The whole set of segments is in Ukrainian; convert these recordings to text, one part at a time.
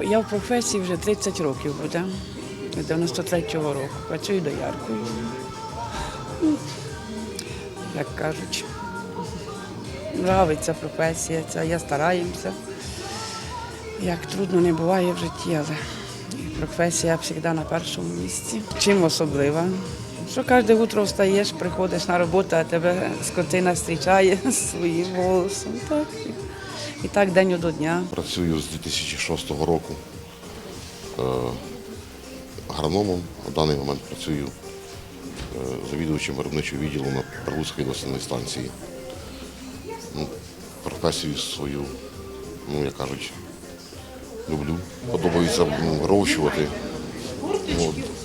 Я в професії вже 30 років буде. З 93-го року. Працюю дояркою. Ну, Як кажуть, нравиться професія ця, я стараємося. Як трудно не буває в житті, але професія завжди на першому місці. Чим особлива? Що кожне утро встаєш, приходиш на роботу, а тебе скотина зустрічає своїм голосом. Так. І так день до дня. Працюю з 2006 року е, агрономом. На даний момент працюю е, завідувачем виробничого відділу на Прилуцькій дослідній станції. Ну, професію свою, ну, як кажуть, люблю. Подобається вирощувати,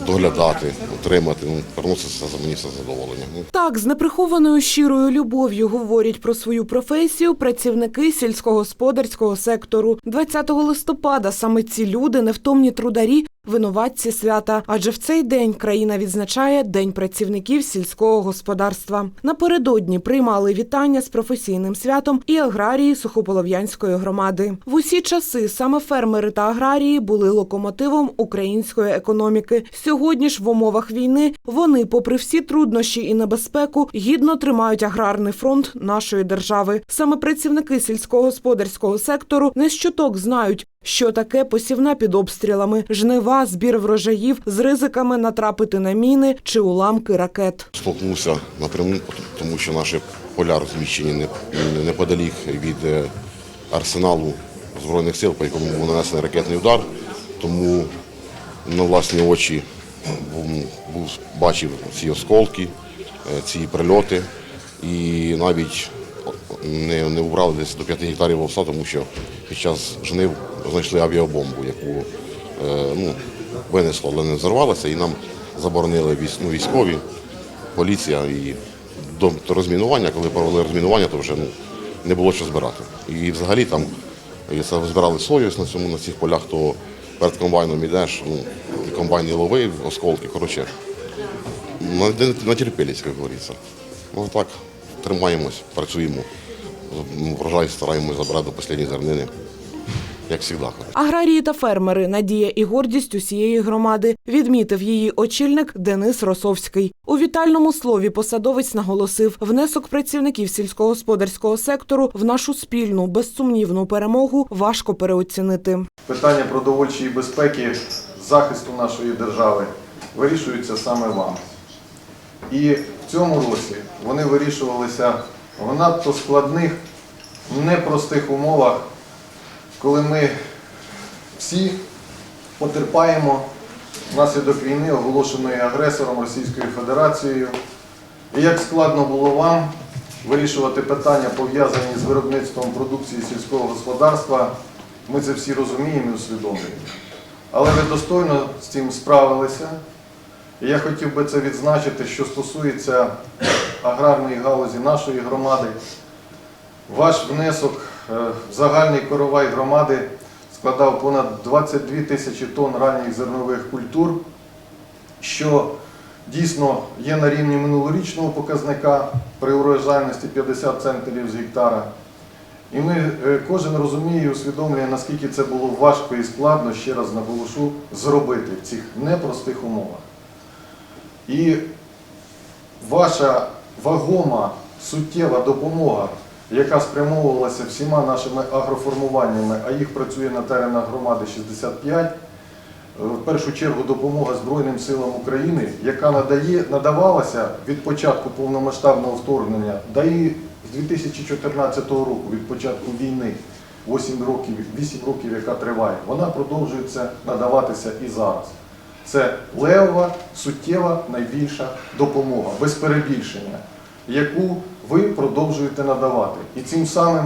доглядати, утримати. Ну, Вернутися за мені все задоволення. Ну, Так, з неприхованою щирою любов'ю говорять про свою професію працівники сільськогосподарського сектору. 20 листопада саме ці люди, невтомні трударі, винуватці свята. Адже в цей день країна відзначає День працівників сільського господарства. Напередодні приймали вітання з професійним святом і аграрії Сухополов'янської громади. В усі часи саме фермери та аграрії були локомотивом української економіки. Сьогодні ж в умовах війни вони, попри всі труднощі і небезпеку, гідно тримають аграрний фронт нашої держави. Саме працівники сільськогосподарського сектору не щоток знають. Що таке посівна під обстрілами, жнива, збір врожаїв з ризиками натрапити на міни чи уламки ракет. Столкнувся напряму, тому що наші поля розміщені неподалік від е, арсеналу Збройних сил, по якому був нанесений ракетний удар. Тому на власні очі був, був- бачив ці осколки, е, ці прильоти. І навіть не, не убрали десь до 5 гектарів овса, тому що під час жнив знайшли авіабомбу, яку е, ну, винесло, але не взорвалася, і нам заборонили ну, військові, поліція і до розмінування, коли провели розмінування, то вже ну, не було що збирати. І взагалі там, якщо збирали сою на цьому на цих полях, то перед комбайном йдеш, ну, і комбайн і ловив, осколки, коротше, на- натерпілись, як говориться. Ну так, тримаємось, працюємо. Врожай стараємось забрати до останньої зернини, як завжди. Аграрії та фермери надія і гордість усієї громади, відмітив її очільник Денис Росовський. У вітальному слові посадовець наголосив, внесок працівників сільськогосподарського сектору в нашу спільну безсумнівну перемогу важко переоцінити. Питання продовольчої безпеки, захисту нашої держави вирішуються саме вами. І в цьому році вони вирішувалися в надто складних, непростих умовах, коли ми всі потерпаємо внаслідок війни, оголошеної агресором Російською Федерацією. І як складно було вам вирішувати питання, пов'язані з виробництвом продукції сільського господарства, ми це всі розуміємо і усвідомлюємо. Але ви достойно з цим справилися. І я хотів би це відзначити, що стосується аграрної галузі нашої громади. Ваш внесок е, в загальний коровай громади складав понад 22 тисячі тонн ранніх зернових культур, що дійсно є на рівні минулорічного показника при урожайності 50 центнерів з гектара. І ми е, кожен розуміє і усвідомлює, наскільки це було важко і складно, ще раз наголошу, зробити в цих непростих умовах. І ваша вагома, суттєва допомога, яка спрямовувалася всіма нашими агроформуваннями, а їх працює на теренах громади 65, е, в першу чергу допомога Збройним силам України, яка надає, надавалася від початку повномасштабного вторгнення, да і з 2014 року, від початку війни, 8 років, 8 років, яка триває, вона продовжується надаватися і зараз. Це левова, суттєва, найбільша допомога, без перебільшення, яку ви продовжуєте надавати. І цим самим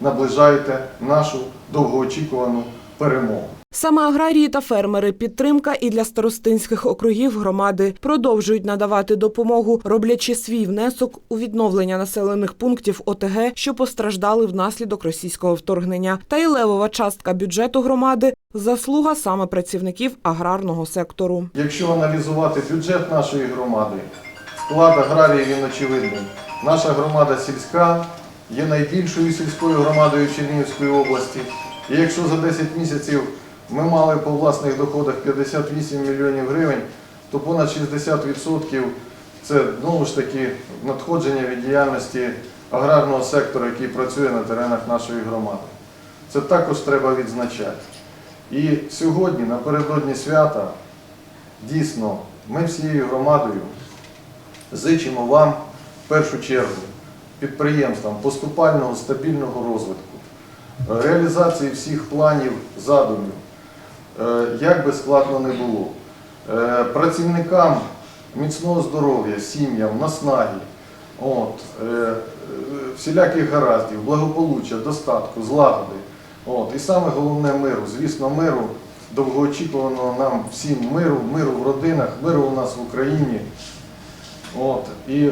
наближаєте нашу довгоочікувану перемогу. Саме аграрії та фермери підтримка і для старостинських округів громади продовжують надавати допомогу, роблячи свій внесок у відновлення населених пунктів ОТГ, що постраждали внаслідок російського вторгнення. Та й левова частка бюджету громади заслуга саме працівників аграрного сектору. Якщо аналізувати бюджет нашої громади, вклад аграрії він очевидний. Наша громада сільська є найбільшою сільською громадою Чернігівської області. І якщо за 10 місяців ми мали по власних доходах 58 мільйонів гривень, то понад 60% це знову ж таки надходження від діяльності аграрного сектору, який працює на теренах нашої громади. Це також треба відзначати. І сьогодні, напередодні свята, дійсно, ми всією громадою зичимо вам в першу чергу підприємствам поступального стабільного розвитку, реалізації всіх планів, задумів, як би складно не було. Е, Працівникам міцного здоров'я, сім'ям, наснаги, от, е, е, всіляких гараздів, благополуччя, достатку, злагоди. От, і саме головне миру, звісно, миру, довгоочікуваного нам всім миру, миру в родинах, миру у нас в Україні. От, і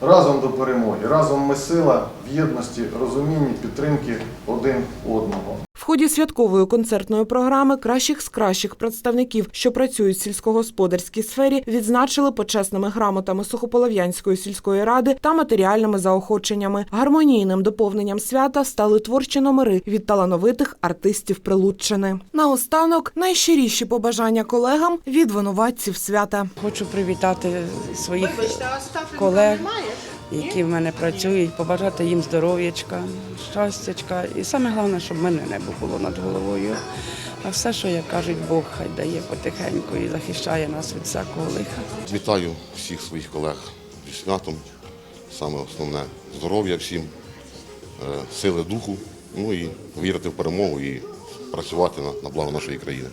разом до перемоги, разом ми сила в єдності, розумінні, підтримки один одного. В ході святкової концертної програми кращих з кращих представників, що працюють в сільськогосподарській сфері, відзначили почесними грамотами Сухополов'янської сільської ради та матеріальними заохоченнями. Гармонійним доповненням свята стали творчі номери від талановитих артистів Прилуччини. Наостанок найщиріші побажання колегам від винуватців свята. Хочу привітати своїх колег, які в мене працюють, побажати їм здоров'ячка, щастячка. І саме головне, щоб мене було над головою. А все, що як кажуть, Бог хай дає потихеньку і захищає нас від всякого лиха. Вітаю всіх своїх колег зі святом. Саме основне здоров'я всім, е, сили духу, ну і вірити в перемогу і працювати на благо нашої країни.